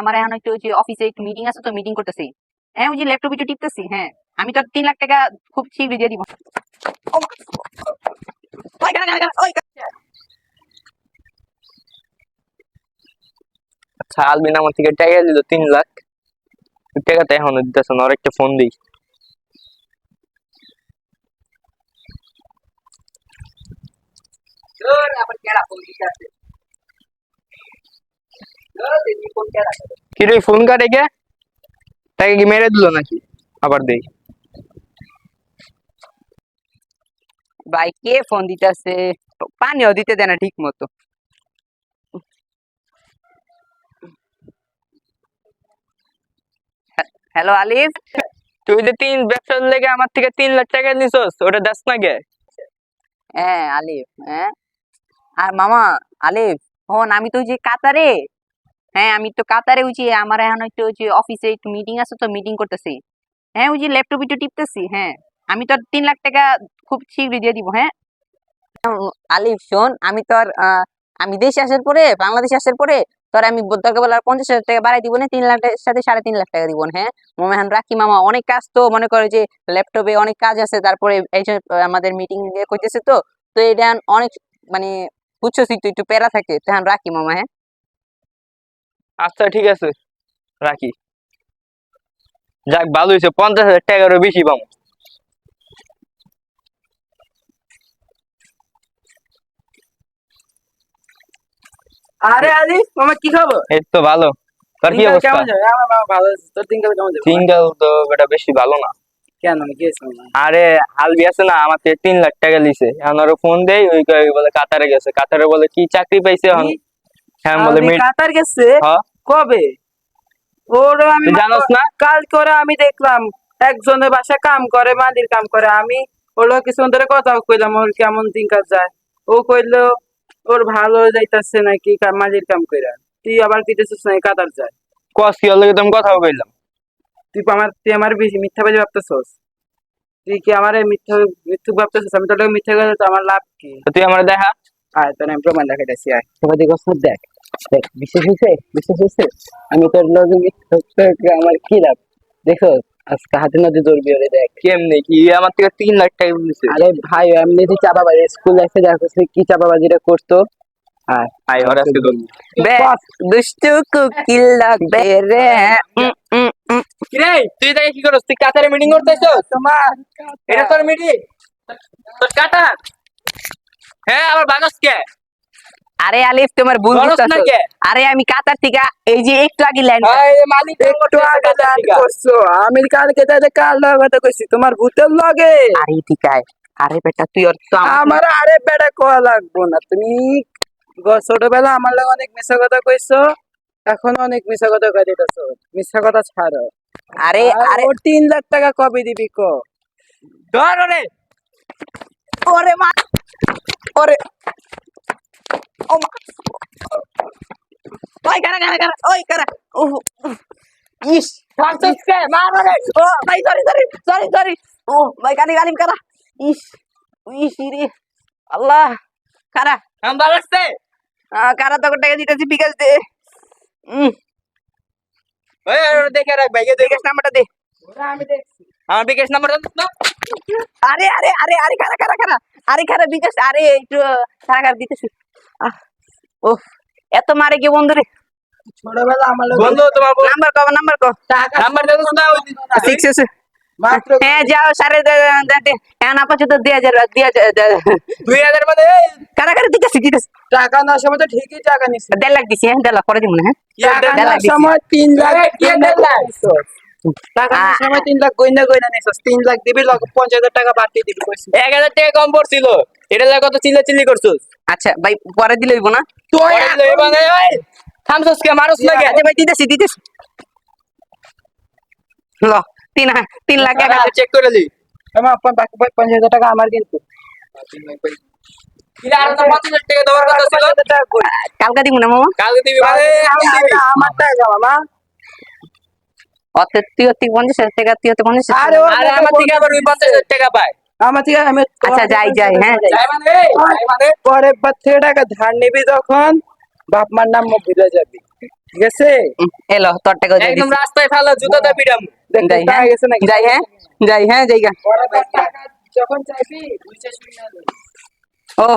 আমার এখন একটু ওই যে অফিসে একটু মিটিং আছে তো মিটিং করতেছি। হ্যাঁ ওই যে ল্যাপটপ একটু টিপতেছি হ্যাঁ। আমি তো তিন লাখ টাকা খুব শীঘ্রই দিয়ে দিব। আচ্ছা আমার থেকে টাকা দিল তিন লাখ। টাকাটা এখনও দিতেছে না একটা ফোন দিই। আবার কেডা ফোন দিতে আসে। ধুর, দেখি ফোন কেডা করে। ফোন কাটে কে? টাকা কি মেরে দিল নাকি? আবার দেই। ভাই কে ফোন দিতেছে? পানিও দিতে দেয় না ঠিক মতো হ্যালো আলিফ? তুই যে তিন ব্যবসার লেগে আমার থেকে তিন লাখ টাকা নিছস ওটা দাস না গে হ্যাঁ আলিফ হ্যাঁ। আর মামা আলিফ হন আমি তো যে কাতারে হ্যাঁ আমি তো কাতারে ওই যে আমার এখন একটু ওই অফিসে একটু মিটিং আছে তো মিটিং করতেছি। হ্যাঁ ওই যে ল্যাপটপ একটু টিপতেছি হ্যাঁ। আমি তো তিন লাখ টাকা খুব শীঘ্রই দিয়ে দিব হ্যাঁ। আলিফ, শোন, আমি তো আর আমি দেশে আসার পরে, বাংলাদেশে আসার পরে, তোর আমি দরকার বলে আর পঞ্চাশ হাজার টাকা বাড়াই দিব না, তিন লাখ সাথে সাড়ে তিন লাখ টাকা দিব হ্যাঁ। মামা এখন রাখি মামা, অনেক কাজ তো, মনে করে যে ল্যাপটপে অনেক কাজ আছে, তারপরে এই যে আমাদের মিটিং করতেছে তো তো এটা অনেক মানে বুঝছ তুই একটু প্যারা থাকে তখন রাখি মামা হ্যাঁ। আচ্ছা ঠিক আছে। রাখি। যাক ভালো হয়েছে। পঞ্চাশ হাজার টাকারও বেশি পাবো। আরে আলি মামা কি খবর? এই তো ভালো। তোর কি অবস্থা? কেমন যাবে? আমার মামা ভালো আছে। তোর দিনকাল কেমন যাবে? দিনকাল তো বেটা বেশি ভালো না। কেন? গেছি আরে আলবি আছে না আমার থেকে তিন লাখ টাকা লিছে এখন ওর ফোন দেই ওই বলে কাতারে গেছে। কাতারে বলে কি চাকরি পাইছে এখন? হ্যাঁ বলে কাতার গেছে। হ্যাঁ। কবে? ওর আমি জানোস না? কাল করে আমি দেখলাম একজনের বাসা কাম করে মালির কাম করে। আমি ওর লোক কিছু ধরে কথা কইলাম ওর কেমন যায়। ও কইলো ওর ভালো যাইতাছে নাকি মালির কাম কইরা। তুই আবার কিতেছিস কাতার যায়। কস কি ওর লগে তুমি কথাও কইলাম। তুই আমার তুই আমার বেশি মিথ্যা বাজি ভাবতেছস? তুই কি আমার মিথ্যা মিথ্যুক ভাবতেছস? আমি তোর মিথ্যা কথা তো আমার লাভ কি? তুই আমার দেখা। আয় তোর আমি প্রমাণ দেখাইতেছি আয়। তোমার দিকে দেখ দেখ বিশেষ হয়েছে বিশেষ হয়েছে আমি তোর করে আমার কি লাভ? দেখো আজকে হাতে নদী ধরবি ওরে দেখ। কেমনে? কি? আমার থেকে তিন লাখ টাকা লিছে আরে ভাই এমনিতে চাপাবাজি স্কুল লাইফে দেখো কি চাপাবাজিটা করতো? আয়। আই ওর আজকে ধরবি। দুষ্টু কুকিল লাগবে রে। কিরে তুই তাকে কি করছ তুই কাতারে মিটিং করতেছস? তোমার এটা তোর মিটিং তোর কাটার হ্যাঁ আবার বাগস কে আরে আলিফ তোমার ভুল বুঝতেছো। কে? আরে আমি কাতার থেকে এই যে একটু আগে ল্যান্ড মালিক একটু আগে দান করছ। আমি কালকে তাহলে কাল লগে কথা কইছি? তোমার ভূতের লগে? আরে ঠিক আছে আরে বেটা তুই তো আমার- আরে কোয়া লাগবো না। তুমি ছোটবেলা আমার লগে অনেক কথা কইছো। এখন অনেক কথা কই দিতেছো মিথ্যা কথা ছাড়ো। আরে আরে তিন লাখ টাকা কবে দিবি ক? ধর ওরে মা ওরে ও মা ওই কারা কারা কারা ওই কারা ও ইস ফ্রান্সিস কে মার ওরে ও ভাই সরি সরি সরি সরি ও ভাই কানি গালিম কারা ইস ইস রে আল্লাহ কারা আম বাগসতে কারা তোকে টাকা দিতেছি বিকাশ দে। ওই দেখে রাখ দেখে। বিকাশ নাম্বারটা দে। আমি দেখছি আমার বিকাশ নাম্বার জানিস না আরে আরে আরে আরে কারা কারা কারা? আরে কারা বিকাশ আরে একটু কারা দিতেছি। আহ, ও এত মারে কি বন্ধু রে ছোটবেলা আমার লগে বন্ধু তোমার নাম্বার কো নাম্বার কো টাকা নাম্বার জানিস না? সিক্স আছে মাত্র হ্যাঁ যাও সাড়ে এখন আপাতত দুই হাজার দুই হাজার দুই হাজার মানে কারা কারা দিতেছি দিতেছি। টাকা না সময় তো ঠিকই টাকা নিছি। দেড় লাখ দিছি হ্যাঁ দেড় লাখ পরে দিব না হ্যাঁ। দেড় লাখ সময় তিন লাখ এই, কি তিন দেড় লাখ। টাকা সময় তিন লাখ গইনা গইনা নিছস তিন লাখ দিবি পঞ্চাশ হাজার টাকা বাড়তি দিবি এক হাজার টাকা কম পড়ছিল এটা লাগে কত চিল্লা চিল্লি করছিস? আচ্ছা ভাই পরে দিলে হইব না? তুই পরে দিলে এই ওই, থামছস কে মারুস না কে? আচ্ছা ভাই দিতেছি দিতেছি। ল তিন তিন লাখ হাজার। চেক করে আমার পঞ্চাশ পঞ্চাশ হাজার টাকা আমার কিন্তু। টাকা টাকা? কালকা দিব না মামা? কালকে দিবি মানে আমার টাকা মামা। পঞ্চাশ টাকা পঞ্চাশ আরে। ও আরে আমার থেকে আবার ওই পঞ্চাশ টাকা পায়। আমার থেকে আমি আচ্ছা যাই যাই হ্যাঁ যাই। মানে টাকা ধার নিবি তখন বাপ মার নাম ভুলে যাবি। ঠিক আছে? এলো তোর টাকা একদম রাস্তায় ফেলা জুতাটা পিটাম দেখতে যাই হ্যাঁ যাই হ্যাঁ যাই হ্যাঁ যাই গা। পরে তোর টাকা যখন চাইবি বুঝে শুনে ও.